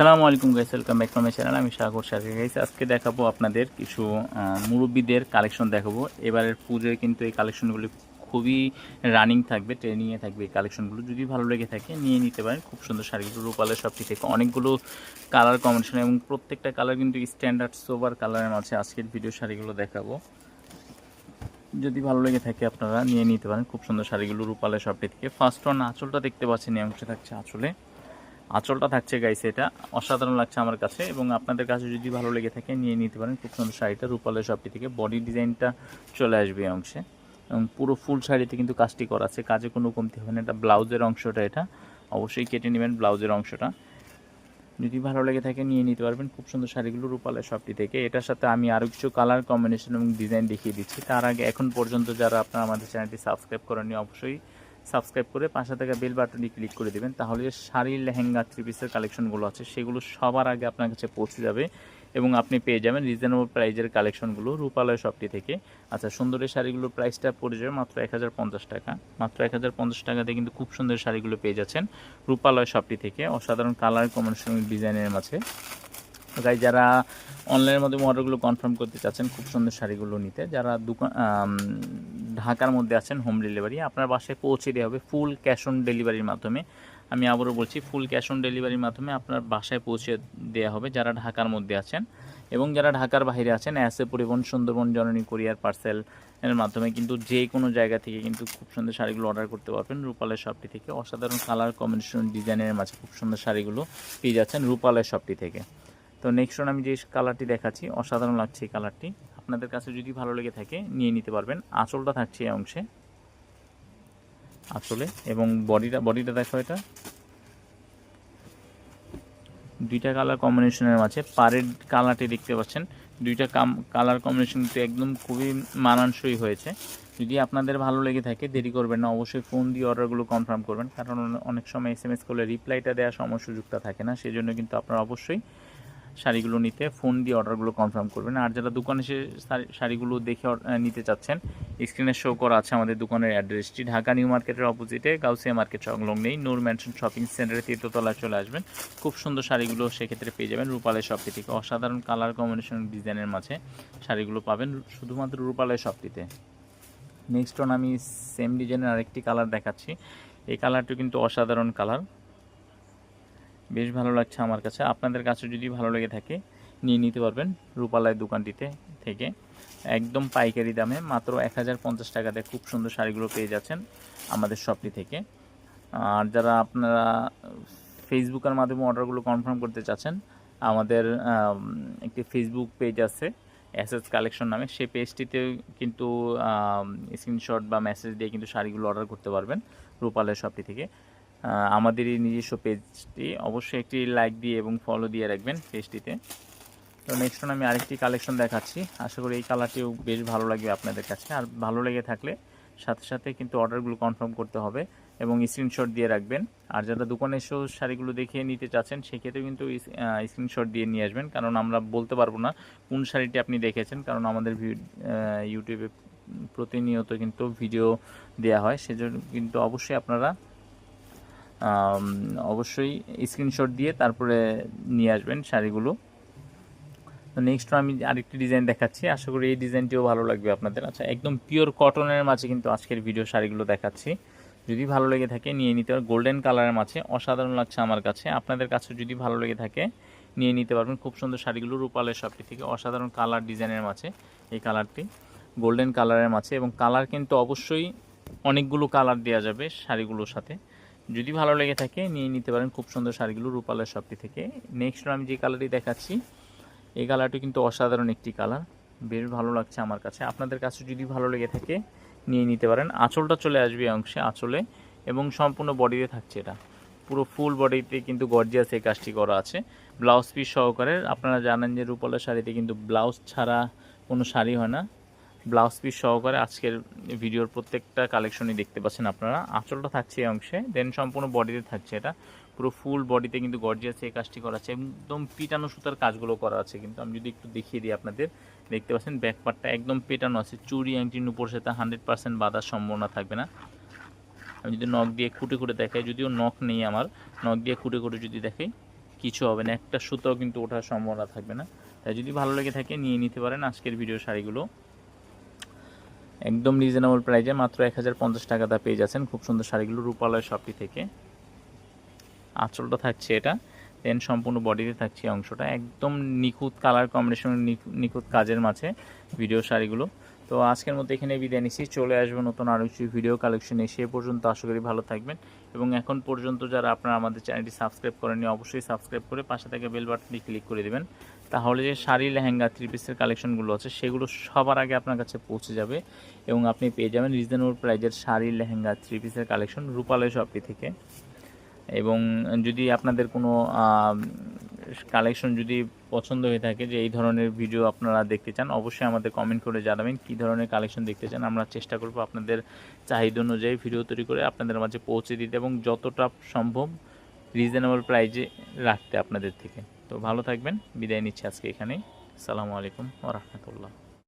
আসসালামু আলাইকুম guys welcome back to my channel আমি সাগর সাগর গাইস আজকে দেখাবো আপনাদের কিছু মুরব্বিদের কালেকশন দেখাবো। এবারের পুজোয় কিন্তু এই কালেকশনগুলি খুবই রানিং থাকবে ট্রেনিংয়ে থাকবে এই কালেকশনগুলো যদি ভালো লেগে থাকে, নিয়ে নিতে পারেন। খুব সুন্দর শাড়িগুলো রূপালের সবটি থেকে। অনেকগুলো কালার কম্বিনেশন এবং প্রত্যেকটা কালার কিন্তু স্ট্যান্ডার্ড সোবার কালারের মাঝে আজকের ভিডিও শাড়িগুলো দেখাবো। যদি ভালো লেগে থাকে আপনারা নিয়ে নিতে পারেন। খুব সুন্দর শাড়িগুলো রূপালের সবটি থেকে। ফার্স্ট ওয়ান আঁচলটা দেখতে পাচ্ছেন, এই অংশে থাকছে আঁচলে। আঁচলটা থাকছে গাইছে এটা। অসাধারণ লাগছে আমার কাছে এবং আপনাদের কাছে যদি ভালো লেগে থাকে নিয়ে নিতে পারেন খুব সুন্দর শাড়িটা। রূপালের শপটি থেকে বডি ডিজাইনটা চলে আসবে এই অংশে। এবং পুরো ফুল শাড়িতে কিন্তু কাজটি করা আছে। কাজে কোনো কমতি হবে না। এটা ব্লাউজের অংশটা এটা। অবশ্যই কেটে নেবেন ব্লাউজের অংশটা। যদি ভালো লেগে থাকে নিয়ে নিতে পারবেন। খুব সুন্দর শাড়িগুলো রূপালের শপটি থেকে। এটার সাথে আমি আরও কিছু কালার কম্বিনেশন এবং ডিজাইন দেখিয়ে দিচ্ছি। তার আগে এখন পর্যন্ত যারা আপনারা আমাদের চ্যানেলটি সাবস্ক্রাইব করেননি, অবশ্যই সাবস্ক্রাইব করে পাশে থাকা বেল বাটনটি ক্লিক করে দেবেন, তাহলে যে শাড়ি, লেহেঙ্গা থ্রি পিসের কালেকশনগুলো আছে, সেগুলো সবার আগে আপনার কাছে পৌঁছে যাবে এবং আপনি পেয়ে যাবেন রিজনেবল প্রাইজের কালেকশনগুলো রূপালয় শপটি থেকে। আচ্ছা সুন্দরের শাড়িগুলোর প্রাইসটা পড়ে যাবে মাত্র এক হাজার পঞ্চাশ টাকা। মাত্র এক হাজার পঞ্চাশ টাকাতে কিন্তু খুব সুন্দর শাড়িগুলো পেয়ে যাচ্ছেন রূপালয় শপটি থেকে। অসাধারণ কালার কম্বিনেশন ডিজাইনের মাঝে। তাই যারা অনলাইনের মাধ্যমে অর্ডারগুলো কনফার্ম করতে চাচ্ছেন, খুব সুন্দর শাড়িগুলো নিতে। যারা দোকান ঢাকার মধ্যে আছেন হোম ডেলিভারি আপনার বাসায় পৌঁছে দেওয়া হবে ফুল ক্যাশ অন ডেলিভারির মাধ্যমে। আমি আবারও বলছি ফুল ক্যাশ অন ডেলিভারির মাধ্যমে আপনার বাসায় পৌঁছে দেওয়া হবে যারা ঢাকার মধ্যে আছেন। এবং যারা ঢাকার বাইরে আছেন অ্যাসে পরিবহন, সুন্দরবন, জননী কোরিয়ার পার্সেল এর মাধ্যমে কিন্তু যে কোনো জায়গা থেকে কিন্তু খুব সুন্দর শাড়িগুলো অর্ডার করতে পারবেন। রূপালের শপটি থেকে। অসাধারণ কালার কম্বিনেশন ডিজাইনের মাঝে খুব সুন্দর শাড়িগুলো পেয়ে যাচ্ছেন রূপালের শপটি থেকে। তো নেক্সট আমি যে কালারটি দেখাচ্ছি, অসাধারণ লাগছে এই কালারটি আপনাদের কাছে যদি ভালো লেগে থাকে, নিয়ে নিতে পারবেন। আঁচলটা থাকছে এই অংশে। আঁচলে এবং বডিটা বডিটা দেখো এটা। দুইটা কালার কম্বিনেশনের মাঝে পারের কালারটি দেখতে পাচ্ছেন। দুইটা কালার কম্বিনেশন একদম খুবই মানানসই হয়েছে। যদি আপনাদের ভালো লেগে থাকে, দেরি করবেন না, অবশ্যই ফোন দিয়ে অর্ডারগুলো কনফার্ম করবেন। কারণ অনেক সময় এস এম এস করলে রিপ্লাইটা দেওয়ার সময় সুযোগটা থাকে না সেই জন্য কিন্তু আপনারা অবশ্যই শাড়িগুলো নিতে ফোন দিয়ে অর্ডারগুলো কনফার্ম করবেন। আর যারা দোকানে এসে শাড়ি- শাড়িগুলো দেখে নিতে চাচ্ছেন স্ক্রিনে শো করা আছে আমাদের দোকানের অ্যাড্রেসটি ঢাকা নিউ মার্কেটের অপোজিটে গাউসিয়া মার্কেট সংলগ্নেই নূর ম্যানশন শপিং সেন্টারে তীর্থতলায় চলে আসবেন। খুব সুন্দর শাড়িগুলো সেক্ষেত্রে পেয়ে যাবেন রূপালয় শপটি থেকে অসাধারণ কালার কম্বিনেশন ডিজাইনের মাঝে শাড়িগুলো পাবেন শুধুমাত্র রূপালয় শপটিতে নেক্সট আমি সেম ডিজাইনের আরেকটি কালার দেখাচ্ছি। এই কালারটি কিন্তু অসাধারণ কালার বেশ ভালো লাগছে আমার কাছে। আপনাদের কাছে যদি ভালো লেগে থাকে, নিয়ে নিতে পারবেন রূপালয় দোকানটিতে থেকে। একদম পাইকারি দামে মাত্র এক হাজার পঞ্চাশ টাকাতে খুব সুন্দর শাড়িগুলো পেয়ে যাচ্ছেন আমাদের শপটি থেকে। আর যারা আপনারা ফেসবুকের মাধ্যমে অর্ডারগুলো কনফার্ম করতে চাচ্ছেন, আমাদের একটি ফেসবুক পেজ আছে এসএস কালেকশন নামে। সেই পেজটিতে কিন্তু স্ক্রিনশট বা মেসেজ দিয়ে কিন্তু শাড়িগুলো অর্ডার করতে পারবেন রূপালের শপটি থেকে। আমাদের এই নিজস্ব পেজটি অবশ্যই একটি লাইক দিয়ে এবং ফলো দিয়ে রাখবেন পেজটিতে। তো নেক্সট আমি আরেকটি কালেকশন দেখাচ্ছি। আশা করি এই কালারটিও বেশ ভালো লাগবে আপনাদের কাছে। আর ভালো লেগে থাকলে সাথে সাথে কিন্তু অর্ডারগুলো কনফার্ম করতে হবে এবং স্ক্রিনশট দিয়ে রাখবেন। আর যারা দোকানে এসেও শাড়িগুলো দেখিয়ে নিতে চাচ্ছেন সেক্ষেত্রে কিন্তু স্ক্রিনশট দিয়ে নিয়ে আসবেন। কারণ আমরা বলতে পারব না কোন শাড়িটি আপনি দেখেছেন। কারণ আমাদের ইউটিউবে প্রতিনিয়ত কিন্তু ভিডিও দেওয়া হয়। সেজন্য কিন্তু অবশ্যই আপনারা অবশ্যই স্ক্রিনশট দিয়ে তারপরে নিয়ে আসবেন শাড়িগুলো। তো নেক্সট আমি আরেকটি ডিজাইন দেখাচ্ছি। আশা করি এই ডিজাইনটিও ভালো লাগবে আপনাদের। আচ্ছা একদম পিওর কটনের মাঝে কিন্তু আজকের ভিডিও শাড়িগুলো দেখাচ্ছি। যদি ভালো লেগে থাকে, নিয়ে নিতে পারেন গোল্ডেন কালারের মাঝে অসাধারণ লাগছে আমার কাছে। আপনাদের কাছে যদি ভালো লেগে থাকে, নিয়ে নিতে পারবেন। খুব সুন্দর শাড়িগুলো রূপালের শপটি থেকে। অসাধারণ কালার ডিজাইনের মাঝে এই কালারটি গোল্ডেন কালারের মাঝে এবং কালার কিন্তু অবশ্যই অনেকগুলো কালার দেওয়া যাবে শাড়িগুলোর সাথে। যদি ভালো লেগে থাকে, নিয়ে নিতে পারেন খুব সুন্দর শাড়িগুলো রূপালের শপটি থেকে। নেক্সট আমি যে কালারটি দেখাচ্ছি, এই কালারটি কিন্তু অসাধারণ একটি কালার বেশ ভালো লাগছে আমার কাছে। আপনাদের কাছে যদি ভালো লেগে থাকে, নিয়ে নিতে পারেন। আঁচলটা চলে আসবে অংশে, আঁচলে, এবং সম্পূর্ণ বডিতে থাকছে এটা। পুরো ফুল বডিতে কিন্তু গর্জিয়াস এই কাজটি করা আছে। ব্লাউজ পিস সহকারে আপনারা জানেন যে রূপালের শাড়িতে কিন্তু ব্লাউজ ছাড়া কোনো শাড়ি হয় না। ব্লাউজ পিস সহকারে আজকের ভিডিওর প্রত্যেকটা কালেকশনই দেখতে পাচ্ছেন আপনারা। আঁচলটা থাকছে এই অংশে দেন সম্পূর্ণ বডিতে থাকছে এটা। পুরো ফুল বডিতে কিন্তু গর্জিয়াস এই কাজটি করা আছে। একদম পিটানো সুতার কাজগুলো করা আছে কিন্তু আমি যদি একটু দেখিয়ে দিই আপনাদের, দেখতে পাচ্ছেন ব্যাক পার্টটা একদম পেটানো আছে। চুরি আংটি নুপুর সাথে হান্ড্রেড পার্সেন্ট বাঁধার সম্ভাবনা থাকবে না। আমি যদি নখ দিয়ে খুঁটে খুঁটে দেখাই, যদিও নখ নেই আমার নখ দিয়ে খুঁটে খুঁটে যদি দেখাই, কিছু হবে না। একটা সুতাও কিন্তু ওঠার সম্ভাবনা থাকবে না। তাই যদি ভালো লেগে থাকে, নিয়ে নিতে পারেন আজকের ভিডিও শাড়িগুলো। একদম রিজনেবল প্রাইজে মাত্র এক হাজার পঞ্চাশ টাকা দা পেয়ে যাচ্ছেন। খুব সুন্দর শাড়িগুলো রূপালয় শপটি থেকে। আঁচলটা থাকছে এটা। দেন সম্পূর্ণ বডিতে থাকছে অংশটা। একদম নিখুঁত কালার কম্বিনেশন নিখুঁত কাজের মাঝে ভিডিও শাড়িগুলো। তো আজকের মতো এখানে বিদায় নিচ্ছি। চলে আসব নতুন আরও কিছু ভিডিও কালেকশন এসে পর্যন্ত আশা করি ভালো থাকবেন। এবং এখন পর্যন্ত যারা আপনারা আমাদের চ্যানেলটি সাবস্ক্রাইব করেননি, অবশ্যই সাবস্ক্রাইব করে পাশে থেকে বেল বাটনটি ক্লিক করে দেবেন। তাহলে যে শাড়ি, লেহেঙ্গা থ্রি পিসের কালেকশনগুলো আছে, সেগুলো সবার আগে আপনার কাছে পৌঁছে যাবে। এবং আপনি পেয়ে যাবেন রিজনেবল প্রাইজের শাড়ি, লেহেঙ্গা থ্রি পিসের কালেকশন রূপালয় শপটি থেকে। এবং যদি আপনাদের কোনো কালেকশন যদি পছন্দ হয়ে থাকে যে এই ধরনের ভিডিও আপনারা দেখতে চান, অবশ্যই আমাদের কমেন্ট করে জানাবেন কী ধরনের কালেকশন দেখতে চান। আমরা চেষ্টা করব আপনাদের চাহিদা অনুযায়ী ভিডিও তৈরি করে আপনাদের মাঝে পৌঁছে দিতে এবং যতটা সম্ভব রিজনেবল প্রাইজে রাখতে আপনাদের থেকে। তো ভালো থাকবেন, বিদায় নিচ্ছি আজকে এখানেই। আসসালামু আলাইকুম ওরহমতুল্লাহ